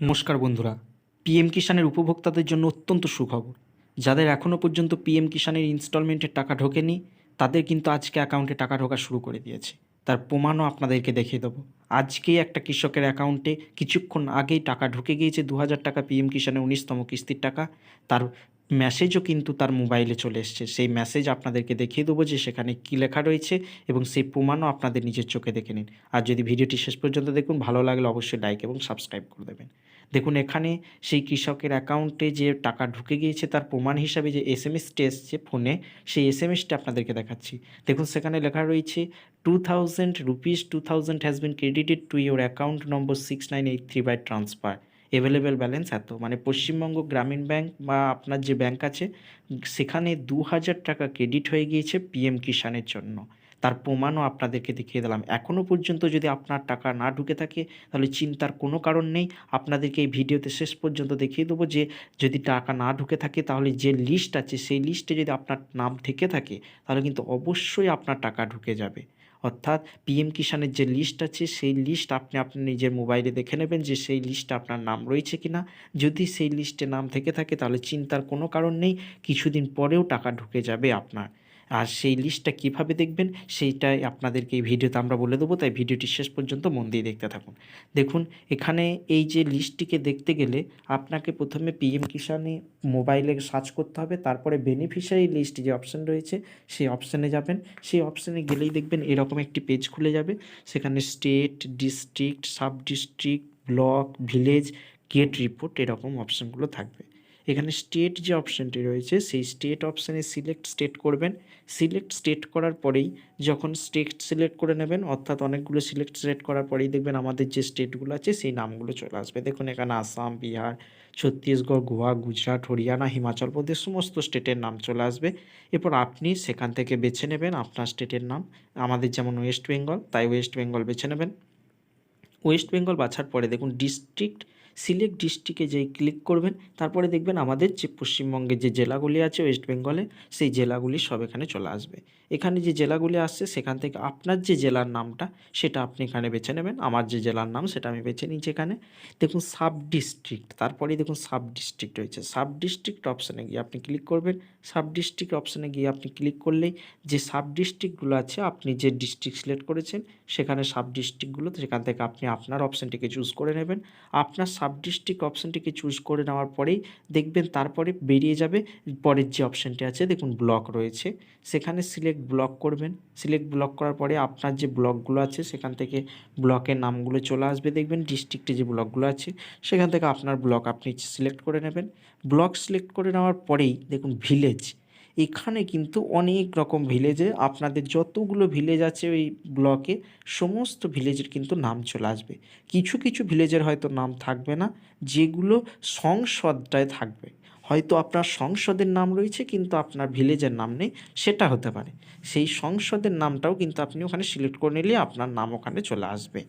নমস্কার বন্ধুরা, পিএম কিষাণের উপভোক্তাদের জন্য অত্যন্ত সুখবর। যাদের এখনও পর্যন্ত পিএম কিষাণের ইনস্টলমেন্টের টাকা ঢোকেনি, তাদের কিন্তু আজকে অ্যাকাউন্টে টাকা ঢোকা শুরু করে দিয়েছে। তার প্রমাণও আপনাদেরকে দেখিয়ে দেবো। আজকেই একটা কৃষকের অ্যাকাউন্টে কিছুক্ষণ আগেই টাকা ঢুকে গিয়েছে, দু হাজার টাকা পিএম কিষাণের উনিশতম কিস্তির টাকা। তার মেসেজও কিন্তু তার মোবাইলে চলে এসছে। সেই মেসেজ আপনাদেরকে দেখিয়ে দেবো যে সেখানে কী লেখা রয়েছে এবং সেই প্রমাণও আপনাদের নিজের চোখে দেখে নিন। আর যদি ভিডিওটি শেষ পর্যন্ত দেখুন, ভালো লাগলে অবশ্যই লাইক এবং সাবস্ক্রাইব করে দেবেন। দেখুন, এখানে সেই কৃষকের অ্যাকাউন্টে যে টাকা ঢুকে গিয়েছে, তার প্রমাণ হিসাবে যে এস এম এসটি এসছে ফোনে, সেই এস এম এসটি আপনাদেরকে দেখাচ্ছি। দেখুন, সেখানে লেখা রয়েছে two thousand rupees two thousand has been credited to your account number six nine eight three by transfer available balance এত। মানে পশ্চিমবঙ্গ গ্রামীণ ব্যাংক বা আপনার যে ব্যাংক আছে, সেখানে দু হাজার টাকা ক্রেডিট হয়ে গিয়েছে পিএম কিষাণের জন্য। তার প্রমাণও আপনাদেরকে দেখিয়ে দিলাম। এখনও পর্যন্ত যদি আপনার টাকা না ঢুকে থাকে, তাহলে চিন্তার কোনো কারণ নেই। আপনাদেরকে এই ভিডিওতে শেষ পর্যন্ত দেখিয়ে দেবো যে, যদি টাকা না ঢুকে থাকে, তাহলে যে লিস্ট আছে, সেই লিস্টে যদি আপনার নাম থেকে থাকে, তাহলে কিন্তু অবশ্যই আপনার টাকা ঢুকে যাবে। অর্থাৎ পিএম কিষাণের যে লিস্ট আছে, সেই লিস্ট আপনি আপনার নিজের মোবাইলে দেখে নেবেন যে, সেই লিস্টে আপনার নাম রয়েছে কি না যদি সেই লিস্টে নাম থেকে থাকে, তাহলে চিন্তার কোনো কারণ নেই। কিছুদিন পরেও টাকা ঢুকে যাবে আপনার। আর সেই লিস্টটা কীভাবে দেখবেন, সেইটাই আপনাদেরকে এই ভিডিওতে আমরা বলে দেবো। তাই ভিডিওটি শেষ পর্যন্ত মন দিয়ে দেখতে থাকুন। দেখুন, এখানে এই যে লিস্টটিকে দেখতে গেলে আপনাকে প্রথমে পিএম কিষানে মোবাইলে সার্চ করতে হবে। তারপরে বেনিফিশিয়ারি লিস্ট যে অপশান রয়েছে, সেই অপশানে যাবেন। সেই অপশানে গেলেই দেখবেন এরকম একটি পেজ খুলে যাবে। সেখানে state district sub district block village get report এরকম অপশানগুলো থাকবে। এখানে স্টেট যে অপশানটি রয়েছে, সেই স্টেট অপশানে সিলেক্ট স্টেট করবেন। সিলেক্ট স্টেট করার পরেই যখন স্টেট সিলেক্ট করে নেবেন, অর্থাৎ অনেকগুলো সিলেক্ট সিলেক্ট করার পরেই দেখবেন আমাদের যে স্টেটগুলো আছে, সেই নামগুলো চলে আসবে। দেখুন, এখানে আসাম, বিহার, ছত্তিশগড়, গোয়া, গুজরাট, হরিয়ানা, হিমাচল প্রদেশ, সমস্ত স্টেটের নাম চলে আসবে। এরপর আপনি সেখান থেকে বেছে নেবেন আপনার স্টেটের নাম। আমাদের যেমন ওয়েস্ট বেঙ্গল তাই ওয়েস্ট বেঙ্গল বেছে নেবেন। ওয়েস্ট বেঙ্গল বাছার পরে দেখুন ডিস্ট্রিক্ট সিলেক্ট ডিস্ট্রিক্টে যেই ক্লিক করবেন, তারপরে দেখবেন আমাদের যে পশ্চিমবঙ্গের যে জেলাগুলি আছে ওয়েস্ট বেঙ্গলে সেই জেলাগুলি সব এখানে চলে আসবে। এখানে যে জেলাগুলি আসছে, সেখান থেকে আপনার যে জেলার নামটা, সেটা আপনি এখানে বেছে নেবেন। আমার যে জেলার নাম, সেটা আমি বেছে নিচ্ছি এখানে। দেখুন সাব ডিস্ট্রিক্ট তারপরেই দেখুন সাব ডিস্ট্রিক্ট রয়েছে। সাব ডিস্ট্রিক্ট অপশানে গিয়ে আপনি ক্লিক করবেন। সাব ডিস্ট্রিক্ট অপশানে গিয়ে আপনি ক্লিক করলেই যে সাব ডিস্ট্রিক্টগুলো আছে, আপনি যে ডিস্ট্রিক্ট সিলেক্ট করেছেন, সেখানে সাব ডিস্ট্রিক্টগুলো সেখান থেকে আপনি আপনার অপশানটিকে চুজ করে নেবেন। আপনার সাব ডিস্ট্রিক্ট অপশানটিকে চুজ করে নেওয়ার পরেই দেখবেন, তারপরে বেরিয়ে যাবে। পরের যে অপশানটি আছে, দেখুন, ব্লক রয়েছে। সেখানে সিলেক্ট ব্লক করবেন। সিলেক্ট ব্লক করার পরে আপনার যে ব্লকগুলো আছে, সেখান থেকে ব্লকের নামগুলো চলে আসবে। দেখবেন ডিস্ট্রিক্টে যে ব্লকগুলো আছে, সেখান থেকে আপনার ব্লক আপনি সিলেক্ট করে নেবেন। ব্লক সিলেক্ট করে নেওয়ার পরেই দেখুন ভিলেজ এখানে কিন্তু অনেক রকম ভিলেজে আপনাদের যতগুলো ভিলেজ আছে ওই ব্লকে সমস্ত ভিলেজের কিন্তু নাম চলে আসবে। কিছু কিছু ভিলেজের হয়তো নাম থাকবে না, যেগুলো সংসদটায় থাকবে। হয়তো আপনার সংসদের নাম রয়েছে, কিন্তু আপনার ভিলেজের নাম নেই, সেটা হতে পারে। সেই সংসদের নামটাও কিন্তু আপনি ওখানে সিলেক্ট করে নিলে আপনার নাম ওখানে চলে আসবে।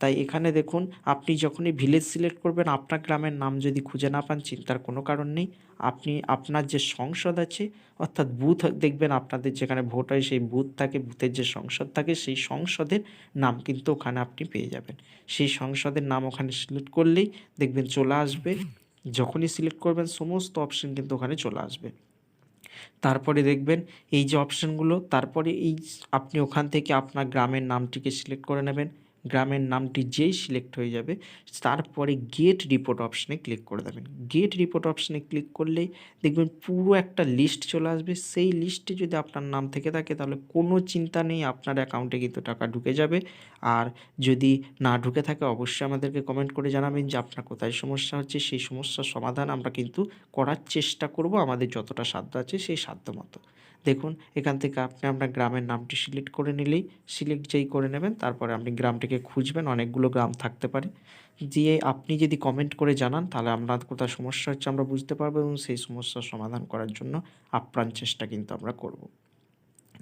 তাই এখানে দেখুন, আপনি যখনই ভিলেজ সিলেক্ট করবেন, আপনার গ্রামের নাম যদি খুঁজে না পান, চিন্তার কোনো কারণ নেই। আপনি, আপনার যে সংসদ আছে, অর্থাৎ বুথ, দেখবেন আপনাদের যেখানে ভোট হয়, সেই বুথ থাকে, বুথের যে সংসদ থাকে, সেই সংসদের নাম কিন্তু ওখানে আপনি পেয়ে যাবেন। সেই সংসদের নাম ওখানে সিলেক্ট করলেই দেখবেন চলে আসবে। যখনই সিলেক্ট করবেন, সমস্ত অপশন কিন্তু ওখানে চলে আসবে। তারপরে দেখবেন, এই যে অপশানগুলো তারপরে এই আপনি ওখান থেকে আপনার গ্রামের নামটিকে সিলেক্ট করে নেবেন। গ্রামের নামটি যেই সিলেক্ট হয়ে যাবে, তারপরে গেট রিপোর্ট অপশানে ক্লিক করে দেবেন। গেট রিপোর্ট অপশানে ক্লিক করলেই দেখবেন পুরো একটা লিস্ট চলে আসবে। সেই লিস্টে যদি আপনার নাম থেকে থাকে, তাহলে কোনো চিন্তা নেই, আপনার অ্যাকাউন্টে কিন্তু টাকা ঢুকে যাবে। আর যদি না ঢুকে থাকে, অবশ্যই আমাদেরকে কমেন্ট করে জানাবেন যে আপনার কোথায় সমস্যা হচ্ছে, সেই সমস্যার সমাধান আমরা কিন্তু করার চেষ্টা করব। আমাদের যতটা সাধ্য আছে, সেই সাধ্য মতো। দেখুন, এখান থেকে আপনি আপনার গ্রামের নামটি সিলেক্ট করে নিলেই, সিলেক্ট যেই করে নেবেন, তারপরে আপনি গ্রামটিকে খুঁজবেন, অনেকগুলো গ্রাম থাকতে পারে। দিয়ে আপনি যদি কমেন্ট করে জানান, তাহলে আপনার কোথায় সমস্যা হচ্ছে আমরা বুঝতে পারব এবং সেই সমস্যার সমাধান করার জন্য আপ্রাণ চেষ্টা কিন্তু আমরা করব।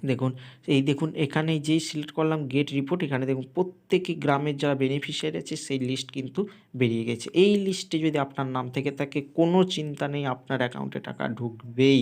দেখুন, এই দেখুন, এখানে যেই সিলেক্ট করলাম গেট রিপোর্ট এখানে দেখুন, প্রত্যেকই গ্রামের যারা বেনিফিশিয়ারি আছে, সেই লিস্ট কিন্তু বেরিয়ে গেছে। এই লিস্টে যদি আপনার নাম থেকে থাকে, কোনো চিন্তা নেই, আপনার অ্যাকাউন্টে টাকা ঢুকবেই।